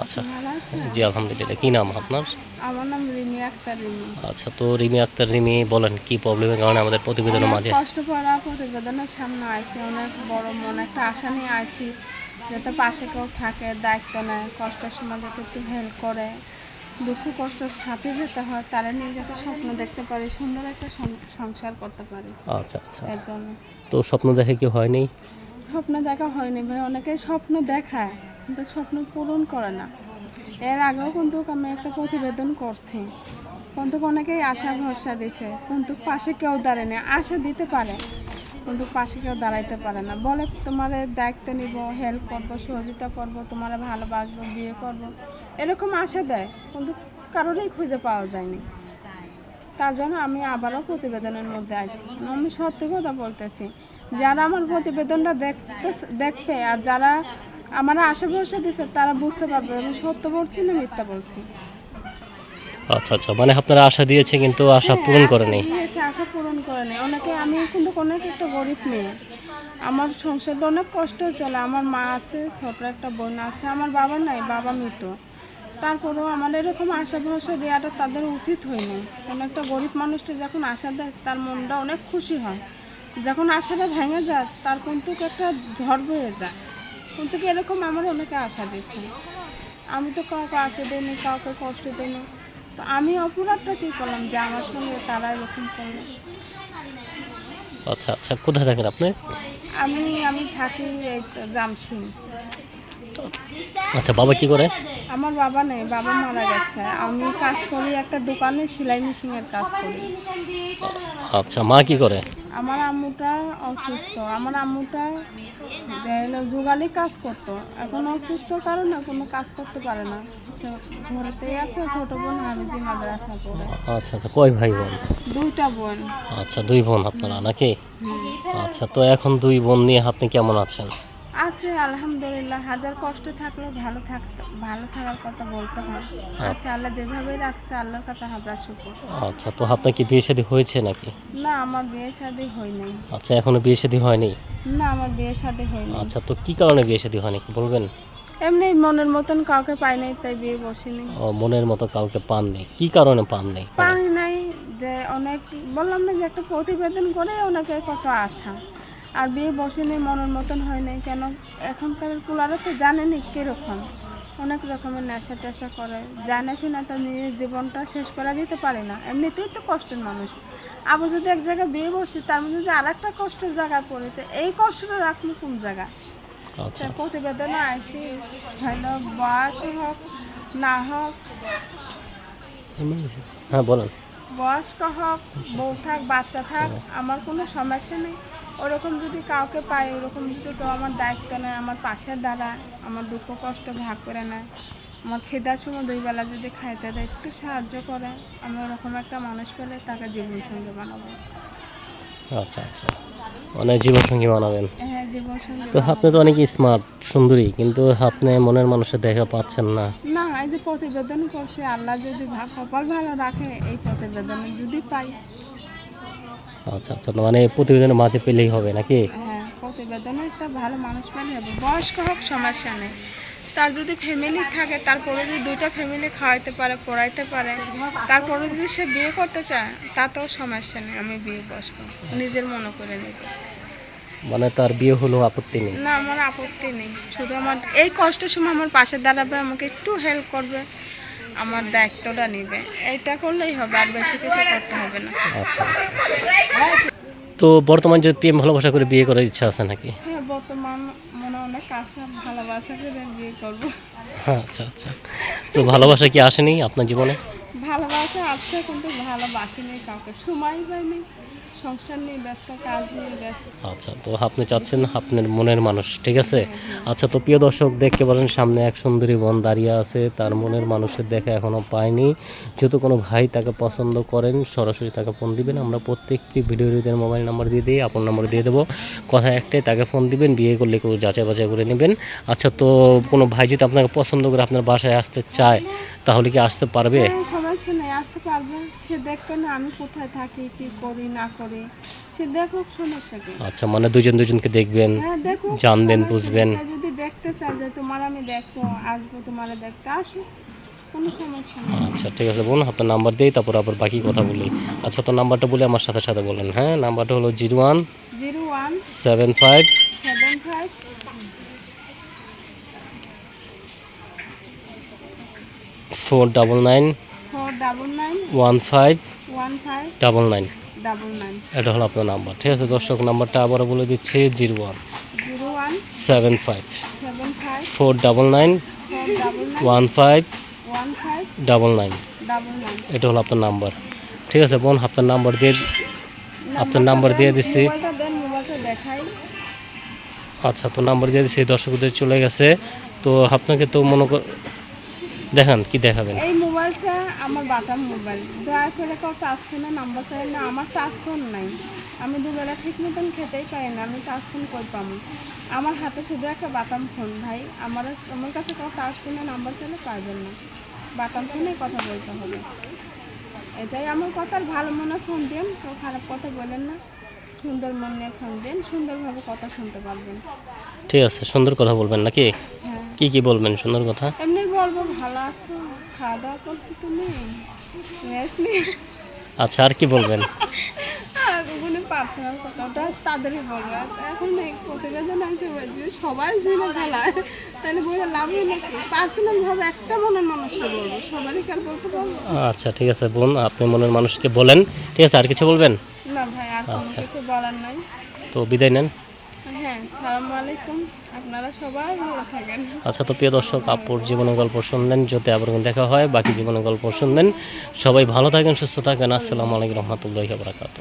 আচ্ছা। জি আলহামদুলিল্লাহ। কী নাম আপনার? আমার নাম রিমি আক্তার রিমি। আচ্ছা তো রিমি আক্তার রিমি বলেন কি প্রবলেমের কারণে আমাদের প্রতিবেদনের মাঝে? কষ্ট পড়া প্রতিবেদনের সামনে অনেক বড় মন একটা আশা নিয়ে যাতে পাশে কেউ থাকে দায়িত্ব নেয় কষ্টের সময় যাতে একটু হেল্প করে দুঃখ কষ্টের সাথে যেতে হয় তারা নিয়ে যাতে স্বপ্ন দেখতে পারি সুন্দর একটা সংসার করতে পারি। আচ্ছা আচ্ছা। এর জন্য। তো স্বপ্ন দেখে কি হয়নি? স্বপ্ন দেখা হয়নি ভাই অনেকে স্বপ্ন দেখায়। কিন্তু স্বপ্ন পূরণ করে না। এর আগেও কিন্তু আমি একটা প্রতিবেদন করছি। কিন্তু অনেকেই আশা ভরসা দিছে, কিন্তু পাশে কেউ দাঁড়ায়নি আশা দিতে পারে, কিন্তু পাশে কেউ দাঁড়াইতে পারে না। বলে তোমার দায়িত্ব নিব হেল্প করব, সহযোগিতা করব, তোমার ভালোবাসবো, বিয়ে করব। এরকম আশা দেয়, কিন্তু কারোরই খুঁজে পাওয়া যায়নি। তার জন্য আমি আবারও প্রতিবেদনের মধ্যে আছি। আমি সত্যি কথা বলতেছি, যারা আমার প্রতিবেদনটা দেখতে দেখবে আর যারা আমার আশা ভরসা দিচ্ছে তারা বুঝতে পারবে। আমি সত্য বলছি না মিথ্যা বলছি? আচ্ছা আচ্ছা। মানে আপনারা আশা দিয়েছে কিন্তু আশা পূরণ হ্যাঁ, করেনি। আশা দিয়েছে, আশা পূরণ করেনি। অনেকে আমি কিন্তু অনেক একটা গরিব মেয়ে। আমার সংসারটা অনেক কষ্ট চলে। আমার মা আছে ছোট একটা বোন আছে আমার বাবা নাই বাবা মৃত। তারপরেও আমার এরকম আশা ভরসা দেওয়াটা তাদের উচিত হয়নি কোনো একটা গরিব মানুষটা যখন আশা দেয় তার মনটা অনেক খুশি হয়। যখন আশাটা ভেঙে যায় তার কিন্তু একটা ঝড় বয়ে যায়। কিন্তু এরকম আমার অনেকে আশা দিয়েছে? আমি তো কাউকে আশা দিইনি কাউকে কষ্ট দিইনি। তো আমি অপরাধটা কী করলাম যে আমার সঙ্গে তারা এরকম করল? আচ্ছা আচ্ছা কোথায় থাকেন আপনি? আমি আমি থাকি জামসিং আচ্ছা বাবা কি করে? আমার বাবা নেই বাবা মারা গেছে। আমি কাজ করি একটা দোকানে সেলাই মেশিনের কাজ করি। আচ্ছা মা কি করে? আমার আম্মুটা অসুস্থ। আমার আম্মুটা যুগালি কাজ করতো। এখন অসুস্থর কারণে কোনো কাজ করতে পারে না। ঘরেতেই আছে ছোট বোন হামিজি মাদ্রাসা পড়ে। আচ্ছা আচ্ছা কয় ভাই বোন? দুইটা বোন। আচ্ছা দুই বোন আপনারা নাকি? আচ্ছা তো এখন দুই বোন নিয়ে আপনি কেমন আছেন? আছে আলহামদুলিল্লাহ। হাজার কষ্ট থাকলেও ভালো থাকতে ভালো থাকার কথা বলতে হয়। আছে আল্লাহ যেভাবে রাখছে আল্লাহর কাছে হাজার শুকুর। আচ্ছা তো আপনার কি বিয়ে শাদী হয়েছে নাকি? না আমার বিয়ে শাদী হয়নি আচ্ছা এখনও বিয়ে শাদী হয়নি? না আমার বিয়ে শাদী হয়নি। আচ্ছা তো কি কারণে বিয়ে শাদী হয়নি একটু বলবেন? এমনি মনের মতন কাউকে পাই নাই তাই বিয়ে বসিনি। ও, মনের মতো কাউকে পান পাননি কি কারণে পান পাননি পাই নাই যে অনেক বললাম না যে একটা প্রতিবেদন করে অনেকে কত আশা। আর বিয়ে বসে বসেনি মনের মতন হয় নাই। কেন? এখনকার কুলারে তো জানেনি কীরকম। অনেক রকমের নেশা টেশা করে। জানে শুনে তো নিজের জীবনটা শেষ করে দিতে পারে না। এমনিতেই তো কষ্টের মানুষ। আবার যদি এক জায়গায় বিয়ে বসি তার মধ্যে যদি আর একটা কষ্টের জায়গায় পড়ে তো এই কষ্টটা রাখল কোন জায়গায়? আচ্ছা। প্রতিবেদনে আইসি হলো বয়স হোক না হোক। হ্যাঁ বলেন। বয়স্ক হোক বউ থাক বাচ্চা থাক আমার কোনো সমস্যা নেই। ওরকম যদি কাউকে পাই ওরকম যদি কেউ আমার দায়িত্ব নেয় আমার পাশে দাঁড়ায় আমার দুঃখ কষ্ট ভাগ করে নেয় আমার খেদার সময় দুই বেলা যদি খাইতে দেয় একটু সাহায্য করে আমি ওরকম একটা মানুষ পেলে তাকে জীবন সঙ্গে বানাবো। আচ্ছা আচ্ছা। মানে জীবনসঙ্গী বানাবেন। হ্যাঁ জীবন তো আপনি তো অনেক স্মার্ট সুন্দরী কিন্তু আপনি মনের মানুষের দেখা পাচ্ছেন না। না এই যে প্রতিবেদন করছে আল্লাহ যদি কপাল ভালো রাখে এই প্রতিবেদনে যদি পাই আচ্ছা আচ্ছা মানে প্রতিবেদনের মাঝে পেলেই হবে নাকি? হ্যাঁ প্রতিবেদনে একটা ভালো মানুষ পেলে হবে। বয়স্ক হোক সমস্যা নেই তার যদি ফ্যামিলি থাকে তারপরে যদি দুইটা ফ্যামিলি খাওয়াইতে পারে পড়াইতে পারে তারপরে যদি সে বিয়ে করতে চায় তাতেও সমস্যা নেই আমি বিয়ে বসবো। নিজের মনে করে নেব। মানে তার বিয়ে হলো আপত্তি নেই? না আমার আপত্তি নেই। শুধু আমার এই কষ্টের সময় আমার পাশে দাঁড়াবে আমাকে একটু হেল্প করবে। আমার দায়িত্বটা নিবে। এটা করলেই হবে আর বেশি কিছু করতে হবে না। আচ্ছা আচ্ছা। তো বর্তমান যে প্রেম ভালোবাসা করে বিয়ে করার ইচ্ছা আছে নাকি? হ্যাঁ বর্তমান মনে অনেক আশা ভালোবাসা করে বিয়ে করব। আচ্ছা আচ্ছা। তো ভালোবাসা কি আসেনি আপনার জীবনে? ভালোবাসা আছে কিন্তু ভালোবাসেনি কাউকে। সময় পাইনি। সংসার নিয়ে ব্যস্ত কাজ নিয়ে ব্যস্ত। আচ্ছা তো আপনি চাচ্ছেন আপনার মনের মানুষ ঠিক আছে? আচ্ছা তো প্রিয় দর্শক দেখতে পারেন সামনে এক সুন্দরী বোন দাঁড়িয়ে আছে। তার মনের মানুষের দেখা এখনও পায়নি। যেহেতু কোনো ভাই তাকে পছন্দ করেন সরাসরি তাকে ফোন দিবেন। আমরা প্রত্যেকটি ভিডিও রিদের মোবাইল নাম্বার দিয়ে দিই আপনার নম্বর দিয়ে দেবো। কথা একটাই তাকে ফোন দিবেন বিয়ে করলে কেউ যাচাই বাছাই করে নেবেন। আচ্ছা তো কোনো ভাই যদি আপনাকে পছন্দ করে আপনার বাসায় আসতে চায় তাহলে কি আসতে পারবে? সমস্যা নেই আসতে পারবে। সে দেখবে না আমি কোথায় থাকি কি করি না করি। সে দেখুক সমস্যা কি। আচ্ছা মানে দুজন দুজনকে দেখবেন হ্যাঁ দেখুক জানবেন, বুঝবেন। যদি দেখতে চায় যে তোমার আমি দেখব আসব তোমার দেখতে আসো কোনো সমস্যা নেই। আচ্ছা ঠিক আছে বোন আপনার নাম্বার দিই তারপর আবার বাকি কথা বলি। আচ্ছা তো নাম্বারটা বলে আমার সাথে সাথে বলেন হ্যাঁ? নাম্বারটা হলো zero one zero one seven five seven five four double nine four double nine one five one five double nine. Double nine এটা হলো আপনার নাম্বার ঠিক আছে? দর্শক নাম্বারটা আবারও বলে দিচ্ছি zero one zero one seven five seven five four double nine one five one five double nine. Double nine. এটা হলো আপনার নাম্বার ঠিক আছে? বোন আপনার নাম্বার দিয়ে আপনার নাম্বার দিয়ে দিচ্ছি। আচ্ছা তো নাম্বার দিয়ে দিচ্ছি দর্শকদের চলে গেছে। তো আপনাকে তো মনে কর দেখান কি দেখাবেন? এই মোবাইলটা আমার বাটাম মোবাইল। দয়া করে কেউ টাচ ফোনে নাম্বার চাই না আমার টাচ ফোন নাই। আমি দুবেলা ঠিক মতন খেতেই পারি না আমি টাচ ফোন কই পাবো? আমার হাতে শুধু একটা বাটাম ফোন ভাই। আমার আমার কাছে কেউ টাচ ফোনে নাম্বার চাইলে পারবেন না। বাটাম ফোনে কথা বলতে হবে। এটাই আমার কথার ভালো মনে ফোন দিন কেউ খারাপ কথা বলেন না। সুন্দর মন নিয়ে ফোন দিন সুন্দরভাবে কথা শুনতে পারবেন। ঠিক আছে সুন্দর কথা বলবেন নাকি? হ্যাঁ। কি কি বলবেন সুন্দর কথা? এমনি বলব ভালো আছো? খাওয়া দাওয়া করছি তুমি? নিয়ে আচ্ছা আর কি বলবেন? পার্সোনাল তাদেরই বলব এখন সবাই শুনে তাহলে বলে লাভ নাকি? একটা মনের মানুষকে বলব সবারই কার বলতে পারব? আচ্ছা ঠিক আছে বোন আপনি মনের মানুষকে বলেন। ঠিক আছে আর কিছু বলবেন? না ভাই আর আচ্ছা। কিছু বলার নাই। তো বিদায় নেন। আচ্ছা তো প্রিয় দর্শক, আপুর জীবনের গল্প শুনলেন যদি আবার দেখা হয়, বাকি জীবনের গল্প শুনলেন। সবাই ভালো থাকেন, সুস্থ থাকেন। আসসালামু আলাইকুম রহমতুল্লাহ বারাকাতু